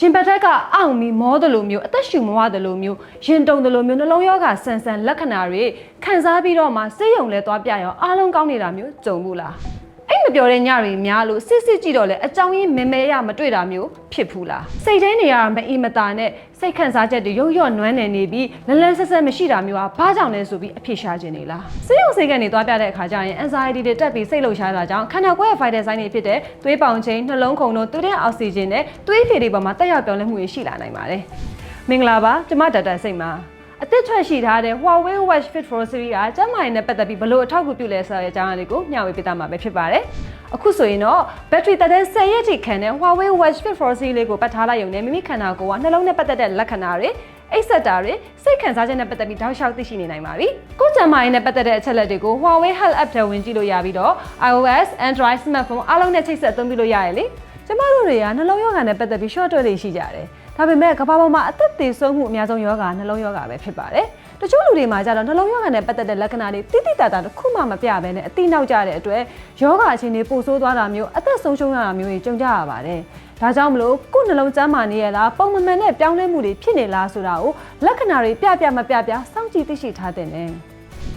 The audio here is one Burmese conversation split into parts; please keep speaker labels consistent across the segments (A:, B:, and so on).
A: ရှင်ဘတ်ထက်ကအောင့်မီမောတယ်လို့မျိုးအသက်ရှူမဝတယ်လို့မျိုးရင်တုန်တယ်လို့မျိုးနှလုံးရောဂါဆန်ဆန်လက္ခဏာတွေခံစားပြီးတော့မှစိတ်ယုံလဲသွားပြရောအားလုံးကောင်းနေတာမျိုးကြုံဘူးလားအဲ့ မပြောတဲ့ညတွေများလို့စစ်စစ်ကြည့်တော့လဲအကြောင်းရင်းမဲမဲရမတွေ့တာမျိုးဖြစ်ဘူးလားစိတ်ထဲနေရတာမအီမတာနဲ့စိတ်ခံစားချက်တွေရုပ်ရော့နွမ်းနေနေပြီးလလန်းဆက်ဆက်မရှိတာမျိုးဟာဘာကြောင့်လဲဆိုပြီးအဖြစ်ရှားခြင်းနေလားစိတ်ယုံစိတ်ကနေသွားပြတဲ့အခါကျရင် anxiety တွေတက်ပြီးစိတ်လှုပ်ရှားတာကြောင့်ခန္ဓာကိုယ်ရဲ့ vital sign တွေဖြစ်တဲ့သွေးပေါင်ချိန်နှလုံးခုန်တို့သွေးထဲအောက်ဆီဂျင်နဲ့သွေးဖြည့်တွေပေါ်မှာတက်ရောက်ပြောင်းလဲမှုတွေရှိလာနိုင်ပါတယ်မင်္ဂလာပါကျွန်မဒေါက်တာစိတ်ပါ အသစ်ထွက်ရှိထားတဲ့ Huawei Watch Fit 4 series ကကျန်းမာရေးနဲ့ပတ်သက်ပြီးဘလို့အထောက်အကူပြုလဲဆိုတဲ့အကြောင်းအရာလေးကိုမျှဝေပေးသားမှာပဲဖြစ်ပါတယ်။အခုဆိုရင်တော့ဘက်ထရီတက်တဲ့10ရက်ထိခံတဲ့ Huawei Watch Fit 4 series လေးကိုပတ်ထားလိုက်ရုံနဲ့မိမိခန္ဓာကိုယ်ကနှလုံးနဲ့ပတ်သက်တဲ့လက္ခဏာတွေအိတ်ဆက်တာတွေစိတ်ခံစားချက်နဲ့ပတ်သက်ပြီးတောက်လျှောက်သိရှိနေနိုင်ပါပြီ။ကိုယ်ကျန်းမာရေးနဲ့ပတ်သက်တဲ့အချက်လက်တွေကို Huawei Health App ထဲဝင်ကြည့်လို့ရပြီးတော့ iOS, Android smartphone အားလုံးနဲ့ချိတ်ဆက်အသုံးပြုလို့ရရလေ။ကျမတို့တွေကနှလုံးရောဂါနဲ့ပတ်သက်ပြီး short တွေရှိကြတယ်။ ဒါပေမဲ့ကမ္ဘာပေါ်မှာအသက်သေဆုံးမှုအများဆုံးယောဂါနှလုံးယောဂါပဲဖြစ်ပါတယ်။တချို့လူတွေမှာကြတော့နှလုံးယောဂါနဲ့ပတ်သက်တဲ့လက္ခဏာတွေတိတိတတ်တာတစ်ခုမှမပြဘဲနဲ့အတိနောက်ကျတဲ့အတွက်ယောဂါအခြေအနေပိုဆိုးသွားတာမျိုးအသက်ဆုံးရှုံးရတာမျိုးတွေကြုံကြရပါတယ်။ဒါကြောင့်မလို့ကိုယ်နှလုံးကျန်းမာနေရလားပုံမှန်မှန်နဲ့ပြောင်းလဲမှုတွေဖြစ်နေလားဆိုတာကိုလက္ခဏာတွေပြပြမပြပြစောင့်ကြည့်သိရှိထားတဲ့နဲ့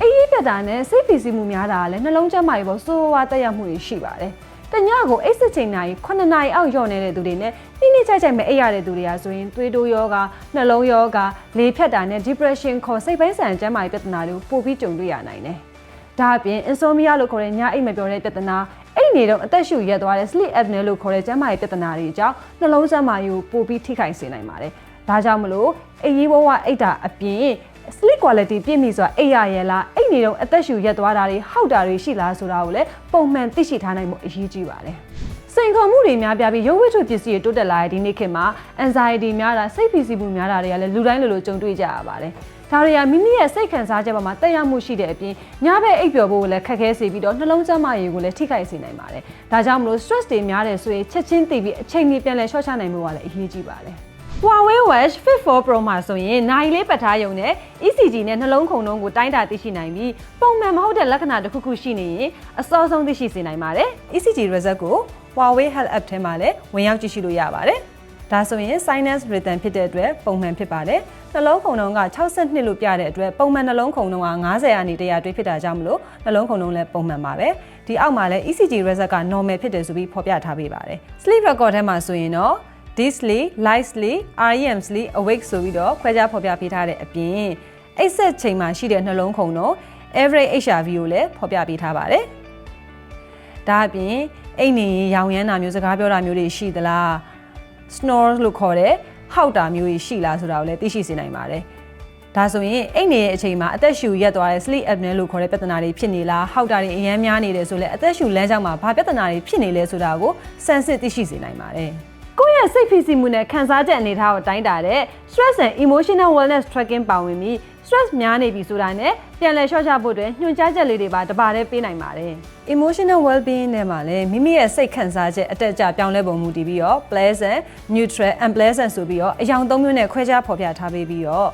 A: အေးအေးပြတ်တာနဲ့စိတ်ဖိစီးမှုများတာကလည်းနှလုံးကျန်းမာရေးပေါ်စိုးဝါးတက်ရောက်မှုတွေရှိပါတယ်။ တညကိုအိတ်စစ်ချိန်နာရီ9နာရီအောက်လျော့နေတဲ့သူတွေနဲ့နှိမ့်နှိမ့်ချိုက်ချိုက်မအိပ်ရတဲ့သူတွေကဆိုရင်သွေးတိုးယောဂနှလုံးယောဂလေဖြတ်တာနဲ့ depression ခေါ်စိတ်ပိုင်းဆိုင်ရာကျန်းမာရေးပြဿနာတွေကိုပိုပြီးကြုံတွေ့ရနိုင်တယ်။ဒါအပြင် insomnia လို့ခေါ်တဲ့ညအိပ်မပျော်တဲ့ပြဿနာအိတ်နေတော့အသက်ရှူရက်သွားတဲ့ sleep apnea လို့ခေါ်တဲ့ကျန်းမာရေးပြဿနာတွေအကြောင်းနှလုံးကျန်းမာရေးကိုပိုပြီးထိခိုက်စေနိုင်ပါတယ်။ဒါကြောင့်မလို့အိပ်ရေးဘဝအိတ်တာအပြင် sleep quality ပြည့်မီစွာအိပ်ရရဲ့လားအိပ်နေတော့အသက်ရှူရက်သွားတာတွေဟောက်တာတွေရှိလားဆိုတာကိုလည်းပုံမှန်သိရှိထားနိုင်မှုအရေးကြီးပါတယ်။စိန်ခေါ်မှုတွေများပြားပြီးရုပ်ဝတ္ထုပစ္စည်းတွေတိုးတက်လာတဲ့ဒီနေ့ခေတ်မှာ anxiety များတာစိတ်ဖိစီးမှုများတာတွေကလည်းလူတိုင်းလိုလိုကြုံတွေ့ကြရပါတယ်။ဒါတွေကမိမိရဲ့စိတ်ခံစားချက်ပေါ်မှာတက်ရောက်မှုရှိတဲ့အပြင်ညဘက်အိပ်ပျော်ဖို့ကိုလည်းခက်ခဲစေပြီးတော့နှလုံးကျန်းမာရေးကိုလည်းထိခိုက်စေနိုင်ပါတယ်။ဒါကြောင့်မလို့ stress တွေများတယ်ဆိုရင်ချက်ချင်းသိပြီးအချိန်ကြီးပြန်လည်လျှော့ချနိုင်မှုကလည်းအရေးကြီးပါတယ်။ Huawei Watch Fit 4 Pro မှာဆိုရင်နိုင်လေးပတ်ထားရုံနဲ့ ECG နဲ့နှလုံးခုန်နှုန်းကိုတိုင်းတာသိရှိနိုင်ပြီးပုံမှန်မဟုတ်တဲ့လက္ခဏာတစ်ခုခုရှိနေရင်အစောဆုံးသိရှိစေနိုင်ပါတယ်။ ECG result ကို Huawei Health App ထဲမှာလည်းဝင်ရောက်ကြည့်ရှုလို့ရပါတယ်။ဒါဆိုရင် sinus rhythm ဖြစ်တဲ့အတွက်ပုံမှန်ဖြစ်ပါတယ်။နှလုံးခုန်နှုန်းက62လို့ပြတဲ့အတွက်ပုံမှန်နှလုံးခုန်နှုန်းက90ရာနေ100တွေးဖြစ်တာကြောင့်မလို့နှလုံးခုန်နှုန်းလည်းပုံမှန်ပါပဲ။ဒီအောက်မှာလည်း ECG result က normal ဖြစ်တယ်ဆိုပြီးဖော်ပြထားပေးပါတယ်။ sleep record ထဲမှာဆိုရင်တော့ deep sleep, light sleep, REM sleep, awake ဆိုပြီးတော့ခွဲခြားဖော်ပြပေးထားတဲ့အပြင်အိတ်ဆက်ချိန်မှာရှိတဲ့နှလုံးခုန်တော့ average HRV ကိုလည်းဖော်ပြပေးထားပါတယ်။ဒါအပြင်အိတ်နေရင်ရောင်ရမ်းတာမျိုးစကားပြောတာမျိုးတွေရှိသလား snore လို့ခေါ်တဲ့ဟောက်တာမျိုးတွေရှိလားဆိုတာကိုလည်းသိရှိစေနိုင်ပါတယ်။ဒါဆိုရင်အိတ်နေရဲ့အချိန်မှာအသက်ရှူရက်သွားတဲ့ sleep apnea လို့ခေါ်တဲ့ပြဿနာတွေဖြစ်နေလားဟောက်တာတွေအများများနေတယ်ဆိုလဲအသက်ရှူလမ်းကြောင်းမှာဘာပြဿနာတွေဖြစ်နေလဲဆိုတာကိုစမ်းစစ်သိရှိစေနိုင်ပါတယ်။ကိုယ့် ရဲ့စိတ်ဖိစီးမှုနဲ့ခံစားချက်အနေထားကိုတိုင်းတာတဲ့ stress and emotional wellness tracking ပါဝင်ပြီး stress များနေပြီဆိုတာနဲ့ပြန်လည်လျှော့ချဖို့အတွက်ညွှန်ကြားချက်လေးတွေပါတပါးတည်းပေးနိုင်ပါတယ်။ emotional well-being နဲ့မှာလည်းမိမိရဲ့စိတ်ခံစားချက်အတက်အကျပြောင်းလဲပုံမူတည်ပြီးတော့ pleasant, neutral, unpleasant ဆိုပြီးတော့အယောင်သုံးမျိုးနဲ့ခွဲခြားဖော်ပြထားပေးပြီးတော့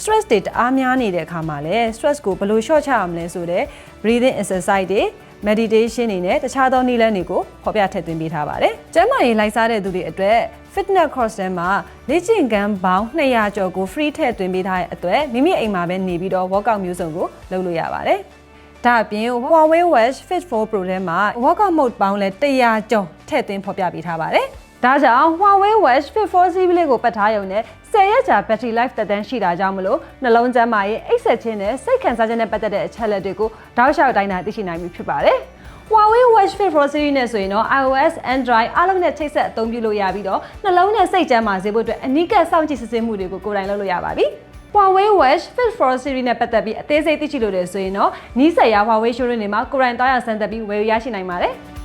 A: stress တွေတအားများနေတဲ့အခါမှာလည်း stress ကိုဘယ်လိုလျှော့ချရမလဲဆိုတဲ့ breathing exercise တွေ meditation တွေနဲ့တခြားသောနည်းလမ်းတွေကိုဖော်ပြထည့်သွင်းပေးထားပါတယ်။ကျန်းမာရေးလိုက်စားတဲ့သူတွေအတွက် fitness course ထဲမှာလေ့ကျင့်ခန်းပေါင်း200ကျော်ကို free ထည့်သွင်းပေးထားတဲ့အတွက်မိမိအိမ်မှာပဲနေပြီးတော့ workout မျိုးစုံကိုလုပ်လို့ရပါတယ်။ဒါအပြင် Huawei Watch Fit 4 Pro ထဲမှာ workout mode ပေါင်းလဲ100ကျော်ထည့်သွင်းဖော်ပြပေးထားပါတယ်။ ဒါကြောင့် Huawei Watch Fit 4 series လေးကိုပတ်ထားရုံနဲ့10ရက်ကြာ battery life သက်တမ်းရှိတာကြောင့်မလို့နှလုံးကျန်းမာရေးအိတ်ဆက်ခြင်းနဲ့စိတ်ခံစားချက်နဲ့ပတ်သက်တဲ့အချက်အလက်တွေကိုတောက်လျှောက်တိုင်းတာသိရှိနိုင်ပြီဖြစ်ပါတယ်။ Huawei Watch Fit 4 series နဲ့ဆိုရင်တော့ iOS, Android အားလုံးနဲ့ချိတ်ဆက်အသုံးပြုလို့ရပြီးတော့နှလုံးနဲ့စိတ်ကျန်းမာစေဖို့အတွက်အနီးကပ်စောင့်ကြည့်စစ်ဆေးမှုတွေကိုကိုယ်တိုင်လုပ်လို့ရပါပြီ။ Huawei Watch Fit 4 series နဲ့ပတ်သက်ပြီးအသေးစိတ်သိရှိလို့ရဆိုရင်တော့နီးစပ်ရာ Huawei showroom တွေမှာကိုယ်တိုင်သွားရဆန်းသက်ပြီးဝယ်ယူရရှိနိုင်ပါတယ်။